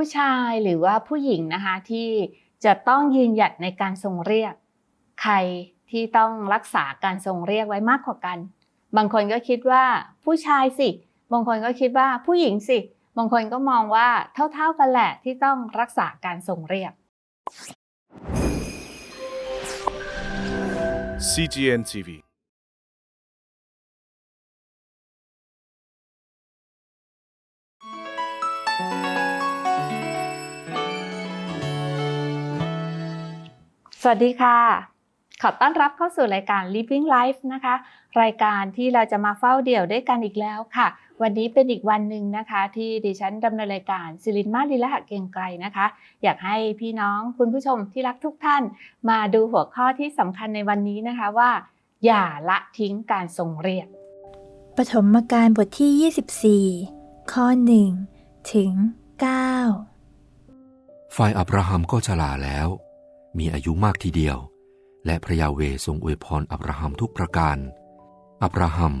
ผู้ชายหรือว่าผู้หญิงนะคะที่จะต้องยืนหยัดในการทรงเรียก ใครที่ต้องรักษาการทรงเรียกไว้มากกว่ากัน บางคนก็คิดว่าผู้ชายสิ บางคนก็คิดว่าผู้หญิงสิ บางคนก็มองว่าเท่า ๆกันแหละที่ต้องรักษาการทรงเรียก CGN TV วัสดีค่ะ ขอต้อนรับเข้าสู่รายการ Living Life นะคะ รายการที่เราจะมาเฝ้าเดี่ยวด้วยกันอีกแล้วค่ะ วันนี้เป็นอีกวันหนึ่งนะคะ ที่ดิฉันดำเนินรายการสิรินมาลีละหะเกรียงไกรนะคะ อยากให้พี่น้องคุณผู้ชมที่รักทุกท่าน มาดูหัวข้อที่สำคัญในวันนี้นะคะว่า อย่าละทิ้งการทรงเรียก ปฐมกาลบทที่ 24 ข้อ 1 ถึง 9 ฝ่ายอับราฮัมก็ชราแล้ว มีอายุมากทีเดียว และพระยาเวทรงอวยพรอับราฮัมทุกประการ อับราฮัม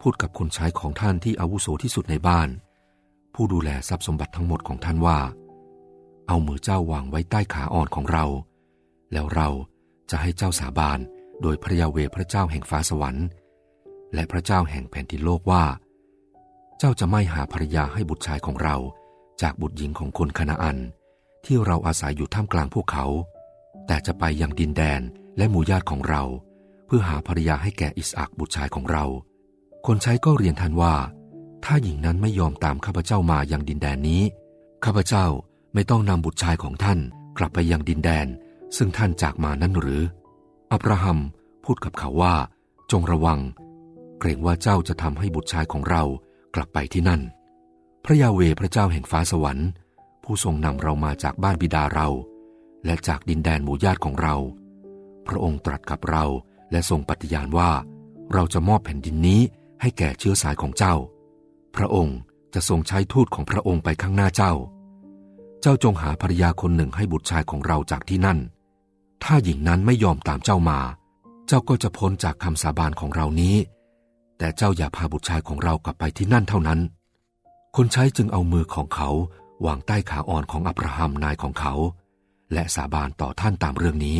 พูดกับคนใช้ของท่านที่อาวุโสที่สุดในบ้าน ผู้ดูแลทรัพย์สมบัติทั้งหมดของท่านว่า เอามือเจ้าวางไว้ใต้ขาอ่อนของเรา แล้วเราจะให้เจ้าสาบานโดยพระยาเวพระเจ้าแห่งฟ้าสวรรค์ และพระเจ้าแห่งแผ่นดินโลกว่า เจ้าจะไม่หาภรรยาให้บุตรชายของเรา จากบุตรหญิงของคนคณาอัน ที่เราอาศัยอยู่ท่ามกลางพวกเขา แต่จะไปยังดินแดนและหมู่ญาติของเรา เพื่อหาภรรยาให้แก่อิสอักบุตรชายของเรา คนใช้ก็เรียนท่านว่า ถ้าหญิงนั้นไม่ยอมตามข้าพเจ้ามายังดินแดนนี้ ข้าพเจ้าไม่ต้องนำบุตรชายของท่านกลับไปยังดินแดน ซึ่งท่านจากมานั้นหรือ อับราฮัมพูดกับเขาว่า จงระวัง เกรงว่าเจ้าจะทำให้บุตรชายของเรากลับไปที่นั่น พระยาเวพระเจ้าแห่งฟ้าสวรรค์ ผู้ทรงนำเรามาจากบ้านบิดาเรา และจากดินแดนหมู่ญาติของเรา พระองค์ตรัสกับเราและทรงปฏิญาณว่า เราจะมอบแผ่นดินนี้ให้แก่เชื้อสายของเจ้า พระองค์จะทรงใช้ทูตของพระองค์ไปข้างหน้าเจ้า เจ้าจงหาภรรยาคนหนึ่งให้บุตรชายของเราจากที่นั่น ถ้าหญิงนั้นไม่ยอมตามเจ้ามา เจ้าก็จะพ้นจากคำสาบานของเรานี้ แต่เจ้าอย่าพาบุตรชายของเรากลับไปที่นั่นเท่านั้น คนใช้จึงเอามือของเขาวางใต้ขาอ่อนของอับราฮัมนายของเขา และสาบานต่อท่านตามเรื่องนี้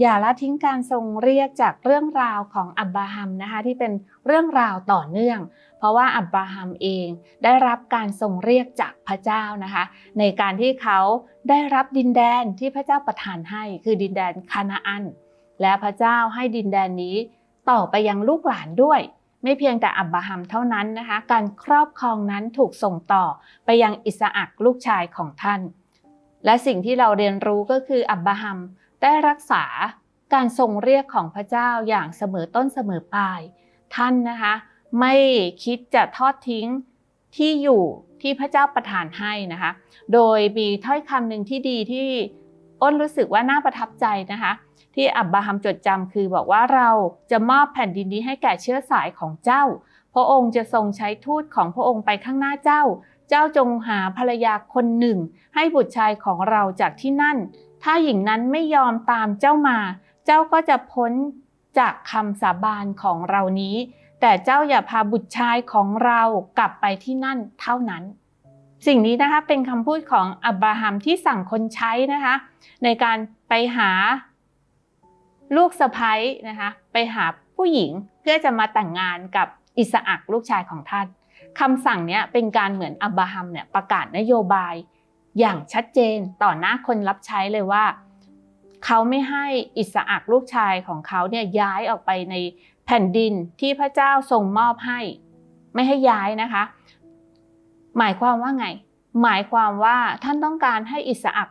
อย่าละทิ้งการทรงเรียกจากเรื่องราวของอับราฮัมนะคะที่เป็นเรื่องราวต่อเนื่อง เพราะว่าอับราฮัมเองได้รับการทรงเรียกจากพระเจ้านะคะ ในการที่เขาได้รับดินแดนที่พระเจ้าประทานให้ คือดินแดนคานาอัน และพระเจ้าให้ดินแดนนี้ต่อไปยังลูกหลานด้วยไม่เพียงแต่อับราฮัมเท่านั้นนะคะ การครอบครองนั้นถูกส่งต่อไปยังอิสอักลูกชายของท่าน และสิ่งที่เราเรียนรู้ก็คืออับราฮัมได้รักษาการทรงเรียกของพระเจ้าอย่างเสมอต้นเสมอปลาย ท่านนะคะไม่คิดจะทอดทิ้งที่อยู่ที่พระเจ้าประทานให้นะคะ โดยมีถ้อยคำหนึ่งที่ดีที่อ้นรู้สึกว่าน่าประทับใจนะคะ ที่อับบราฮัมจดจำคือบอกว่าเราจะมอบแผ่นดินนี้ให้แก่เชื้อสายของเจ้า พระองค์จะทรงใช้ทูตของพระองค์ไปข้างหน้าเจ้า เจ้าจงหาภรรยาคนหนึ่ง ให้บุตรชายของเราจากที่นั่น ถ้าหญิงนั้นไม่ยอมตามเจ้ามา เจ้าก็จะพ้นจากคำสาบานของเรานี้ แต่เจ้าอย่าพาบุตรชายของเรากลับไปที่นั่นเท่านั้น สิ่งนี้นะคะเป็นคำพูดของอับราฮัมที่สั่งคนใช้นะคะ ในการไปหาลูกสะพ้ยนะคะ ไปหาผู้หญิงเพื่อจะมาแต่งงานกับอิสอักลูกชายของท่าน คำสั่งเนี้ยเป็นการเหมือนอับราฮัมเนี่ยประกาศนโยบายอย่างชัดเจนต่อหน้าคนรับใช้เลยว่า เขาไม่ให้อิสอักลูกชายของเขาเนี่ยย้ายออกไปในแผ่นดินที่พระเจ้าทรงมอบให้ ไม่ให้ย้ายนะคะ หมายความว่าไง หมายความว่าท่านต้องการให้อิสอัก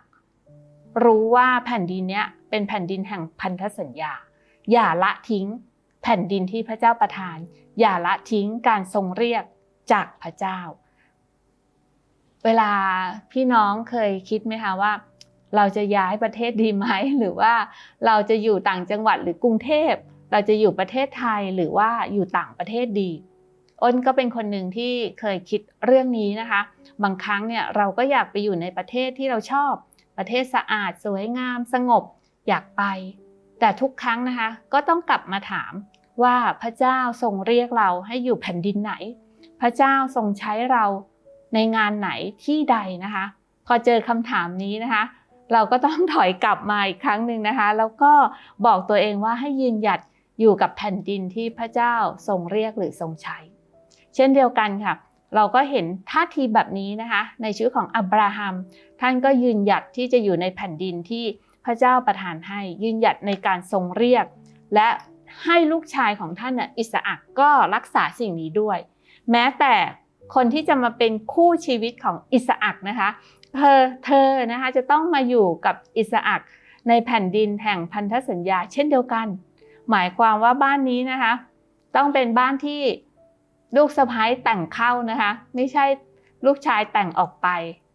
รู้ว่าแผ่นดินเนี้ยเป็นแผ่นดินแห่งพันธสัญญา อย่าละทิ้งแผ่นดินที่พระเจ้าประทาน อย่าละทิ้งการทรงเรียก จากพระเจ้า เวลาพี่น้องเคยคิดไหมคะว่า เราจะย้ายประเทศดีไหมหรือว่าเราจะอยู่ต่างจังหวัดหรือกรุงเทพ เราจะอยู่ประเทศไทยหรือว่าอยู่ต่างประเทศดีอ้นก็เป็นคนหนึ่งที่เคยคิดเรื่องนี้นะคะ บางครั้งเนี่ยเราก็อยากไปอยู่ในประเทศที่เราชอบ ประเทศสะอาด สวยงาม สงบ อยากไป แต่ทุกครั้งนะคะ ก็ต้องกลับมาถามว่าพระเจ้าทรงเรียกเราให้อยู่แผ่นดินไหน พระเจ้าทรงใช้เราในงานไหนที่ใดนะคะ พอเจอคำถามนี้นะคะ เราก็ต้องถอยกลับมาอีกครั้งหนึ่งนะคะ แล้วก็บอกตัวเองว่าให้ยืนหยัดอยู่กับแผ่นดินที่พระเจ้าทรงเรียกหรือทรงใช้ เช่นเดียวกันค่ะ เราก็เห็นท่าทีแบบนี้นะคะ ในชีวิตของอับราฮัม ท่านก็ยืนหยัดที่จะอยู่ในแผ่นดินที่พระเจ้าประทานให้ ยืนหยัดในการทรงเรียก และให้ลูกชายของท่านอิสอักก็รักษาสิ่งนี้ด้วย แม้แต่คนที่จะมาเป็นคู่ชีวิตของอิสอักนะคะเธอเธอนะคะจะต้องมาอยู่กับอิสอักในแผ่นดินแห่งพันธสัญญา เช่นเดียวกัน หมายความว่าบ้านนี้นะคะ ต้องเป็นบ้านที่ลูกสะพ้ายแต่งเข้านะคะ ไม่ใช่ลูกชายแต่งออกไป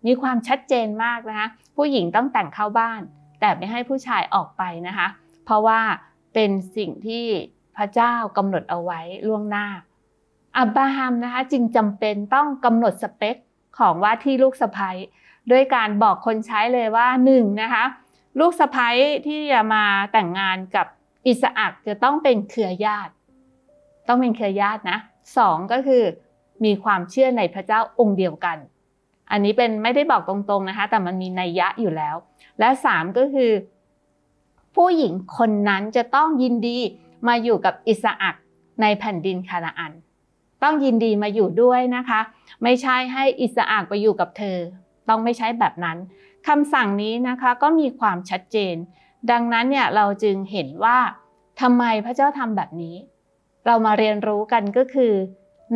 มีความชัดเจนมากนะคะ ผู้หญิงต้องแต่งเข้าบ้าน แต่ไม่ให้ผู้ชายออกไปนะคะ เพราะว่าเป็นสิ่งที่พระเจ้ากำหนดเอาไว้ล่วงหน้า อับราฮัมนะคะจึงจำเป็นต้องกำหนดสเปคของว่าที่ลูกสะใภ้ด้วยการบอกคนใช้เลยว่าหนึ่งนะคะลูกสะใภ้ที่จะมาแต่งงานกับอิสอักจะต้องเป็นเครือญาติ ต้องเป็นเครือญาตินะสองก็คือมีความเชื่อในพระเจ้าองค์เดียวกัน อันนี้เป็นไม่ได้บอกตรงๆนะคะ แต่มันมีนัยยะอยู่แล้ว และสามก็คือ ผู้หญิงคนนั้นจะต้องยินดีมาอยู่กับอิสอักในแผ่นดินคานาอัน ต้องยินดีมาอยู่ด้วยนะคะ ไม่ใช่ให้อิสอักไปอยู่กับเธอ ต้องไม่ใช่แบบนั้นคำสั่งนี้นะคะก็มีความชัดเจน ดังนั้นเนี่ยเราจึงเห็นว่าทำไมพระเจ้าทำแบบนี้ เรามาเรียนรู้กันก็คือ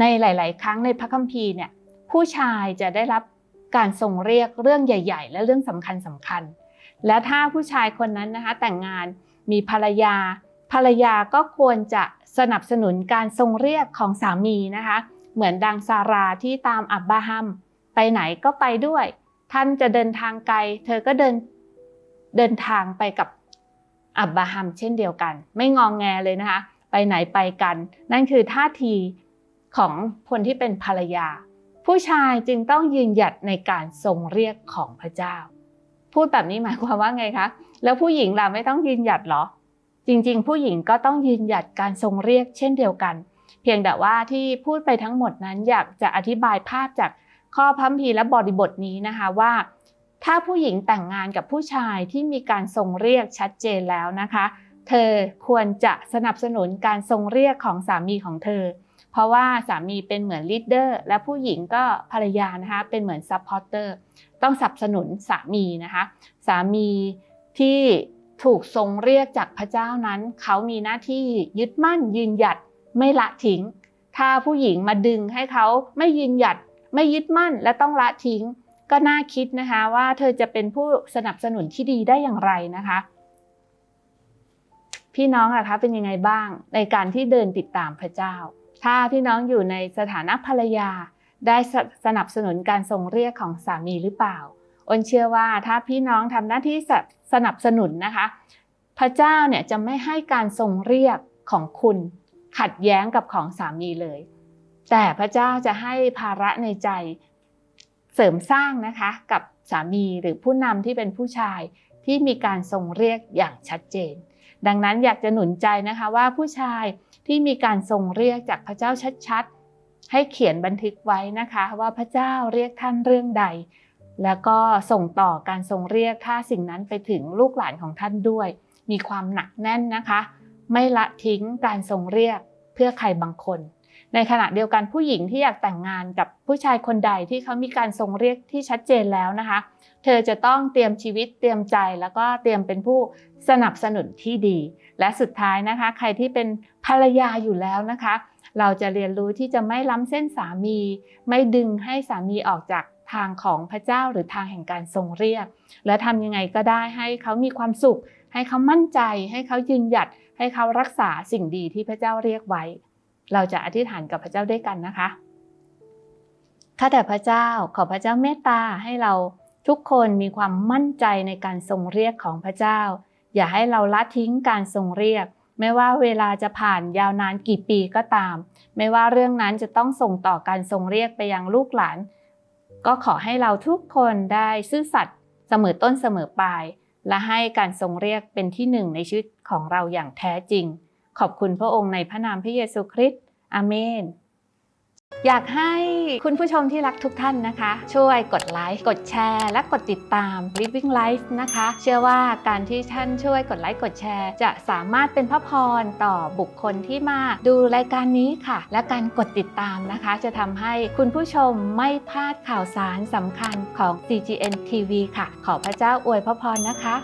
ในหลาย ๆ ครั้งในพระคัมภีร์เนี่ยผู้ชายจะได้รับการทรงเรียกเรื่องใหญ่ ๆ และเรื่องสำคัญสำคัญ และถ้าผู้ชายคนนั้นนะคะแต่งงานมีภรรยา ภรรยาก็ควรจะสนับสนุนการทรงเรียกของสามีนะคะ เหมือนดังซาราที่ตามอับบราฮัม ไปไหนก็ไปด้วย ท่านจะเดินทางไกล เธอก็เดินเดินทางไปกับอับบราฮัมเช่นเดียวกัน ไม่งองแงเลยนะคะ ไปไหนไปกัน นั่นคือท่าทีของคนที่เป็นภรรยา ผู้ชายจึงต้องยืนหยัดในการทรงเรียกของพระเจ้า พูดแบบนี้หมายความว่าไงคะ แล้วผู้หญิงล่ะไม่ต้องยืนหยัดเหรอ จริงๆ ผู้หญิงก็ต้องยืนหยัดการทรงเรียกเช่นเดียวกัน เพียงแต่ว่าที่พูดไปทั้งหมดนั้นอยากจะอธิบายภาพจากข้อพัมพีและบริบทนี้นะคะว่า ถ้าผู้หญิงแต่งงานกับผู้ชายที่มีการทรงเรียกชัดเจนแล้วนะคะ เธอควรจะสนับสนุนการทรงเรียกของสามีของเธอ เพราะว่าสามีเป็นเหมือนลีดเดอร์และผู้หญิงก็ภรรยานะคะเป็นเหมือนซัพพอร์เตอร์ต้องสนับสนุนสามีนะคะ สามีที่ ถูกทรงเรียกจากพระเจ้านั้น เขามีหน้าที่ยึดมั่นยืนหยัดไม่ละทิ้ง ถ้าผู้หญิงมาดึงให้เขาไม่ยืนหยัด ไม่ยึดมั่นและต้องละทิ้ง ก็น่าคิดนะคะว่าเธอจะเป็นผู้สนับสนุนที่ดีได้อย่างไรนะคะ พี่น้องล่ะคะเป็นยังไงบ้างในการที่เดินติดตามพระเจ้า ถ้าพี่น้องอยู่ในสถานะภรรยา ได้สสนับสนุนการทรงเรียกของสามีหรือเปล่า อ้นเชื่อว่าถ้าพี่น้องทำหน้าที่สสนับสนุนนะคะ พระเจ้าเนี่ยจะไม่ให้การทรงเรียกของคุณขัดแย้งกับของสามีเลย แต่พระเจ้าจะให้ภาระในใจเสริมสร้างนะคะกับสามีหรือผู้นำที่เป็นผู้ชายที่มีการทรงเรียกอย่างชัดเจน ดังนั้นอยากจะหนุนใจนะคะว่าผู้ชายที่มีการทรงเรียกจากพระเจ้าชัดๆ ให้เขียนบันทึกไว้นะคะ ว่าพระเจ้าเรียกท่านเรื่องใด แล้วก็ส่งต่อการทรงเรียกถ้าสิ่งนั้นไปถึงลูกหลานของท่านด้วย มีความหนักแน่นนะคะ ไม่ละทิ้งการทรงเรียกเพื่อใครบางคน ในขณะเดียวกันผู้หญิงที่อยากแต่งงานกับผู้ชายคนใดที่เขามีการทรงเรียกที่ชัดเจนแล้วนะคะ เธอจะต้องเตรียมชีวิตเตรียมใจแล้วก็เตรียมเป็นผู้สนับสนุนที่ดี และสุดท้ายนะคะ ใครที่เป็นภรรยาอยู่แล้วนะคะ เราจะเรียนรู้ที่จะไม่ล้ำเส้นสามี ไม่ดึงให้สามีออกจาก ทางของพระเจ้าหรือทางแห่งการทรงเรียก และทำยังไงก็ได้ให้เขามีความสุข ให้เขามั่นใจ ให้เขายืนหยัด ให้เขารักษาสิ่งดีที่พระเจ้าเรียกไว้ เราจะอธิษฐานกับพระเจ้าด้วยกันนะคะข้าแต่พระเจ้าขอพระเจ้าเมตตาให้เราทุกคนมีความมั่นใจในการทรงเรียกของพระเจ้า อย่าให้เราละทิ้งการทรงเรียก ไม่ว่าเวลาจะผ่านยาวนานกี่ปีก็ตาม ไม่ว่าเรื่องนั้นจะต้องส่งต่อการทรงเรียกไปยังลูกหลาน ก็ขอให้เราทุกคนได้ซื่อสัตย์เสมอต้นเสมอปลาย และให้การทรงเรียกเป็นที่หนึ่งในชีวิตของเราอย่างแท้จริง ขอบคุณพระองค์ในพระนามพระเยซูคริสต์อาเมน อยากให้คุณผู้ชมที่รักทุกท่านนะคะ ช่วยกดไลค์กดแชร์ และกดติดตาม Living Life นะคะ เชื่อว่าการที่ท่านช่วยกดไลค์กดแชร์ จะสามารถเป็นพระพรต่อบุคคลที่มาดูรายการนี้ค่ะ และการกดติดตามนะคะ จะทำให้คุณผู้ชมไม่พลาดข่าวสารสำคัญของ CGN TV ค่ะ ขอพระเจ้าอวยพระพรนะคะ